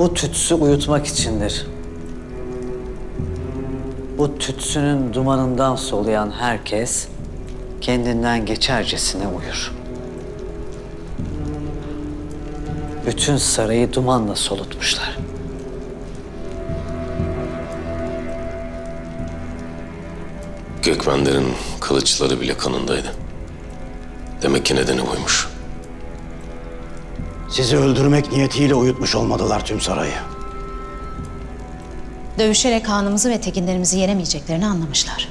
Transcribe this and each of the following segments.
Bu tütsü uyutmak içindir. Bu tütsünün dumanından soluyan herkes kendinden geçercesine uyur. Bütün sarayı dumanla solutmuşlar. Gökmenlerin kılıçları bile kanındaydı. Demek ki nedeni buymuş. Sizi öldürmek niyetiyle uyutmuş olmadılar tüm sarayı. Dövüşerek hanımızı ve tekinlerimizi yenemeyeceklerini anlamışlar.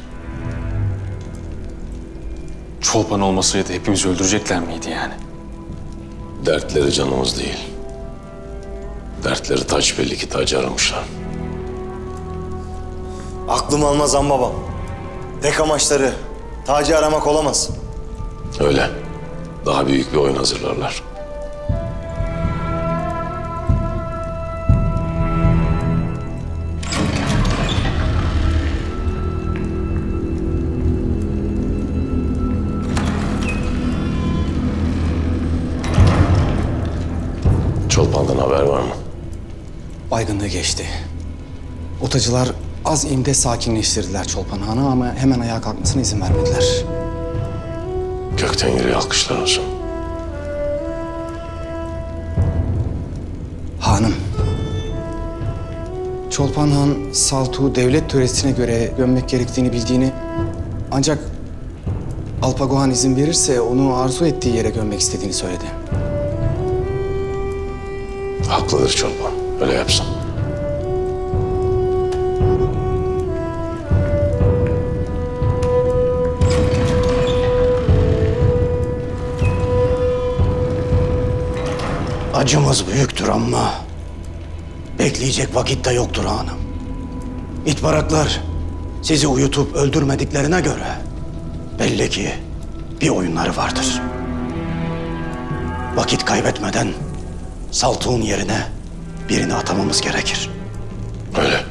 Çolpan olmasaydı hepimizi öldürecekler miydi yani? Dertleri canımız değil. Dertleri taç belli ki tacı aramışlar. Aklım almaz an babam. Tek amaçları tacı aramak olamaz. Öyle. Daha büyük bir oyun hazırlarlar. Çolpan'dan haber var mı? Baygınlığı geçti. Otacılar az imde sakinleştirdiler Çolpan Han'ı ama hemen ayağa kalkmasına izin vermediler. Gökten yürüye alkışlar olsun. Hanım. Çolpan Han Saltuğu devlet töresine göre gömmek gerektiğini bildiğini ancak Alpagohan izin verirse onu arzu ettiği yere gömmek istediğini söyledi. Haklıdır Çolpan. Öyle yapsın. Acımız büyüktür ama bekleyecek vakit de yoktur hanım. İtbaraklar sizi uyutup öldürmediklerine göre belli ki bir oyunları vardır. Vakit kaybetmeden Saltuğun yerine birini atamamız gerekir. Öyle.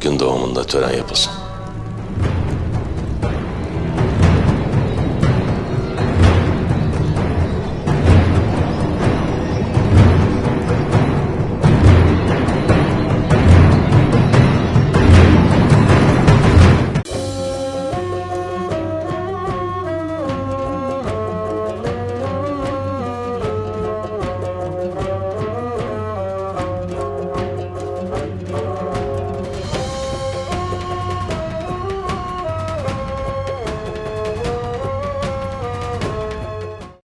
Gün doğumunda tören yapılsın.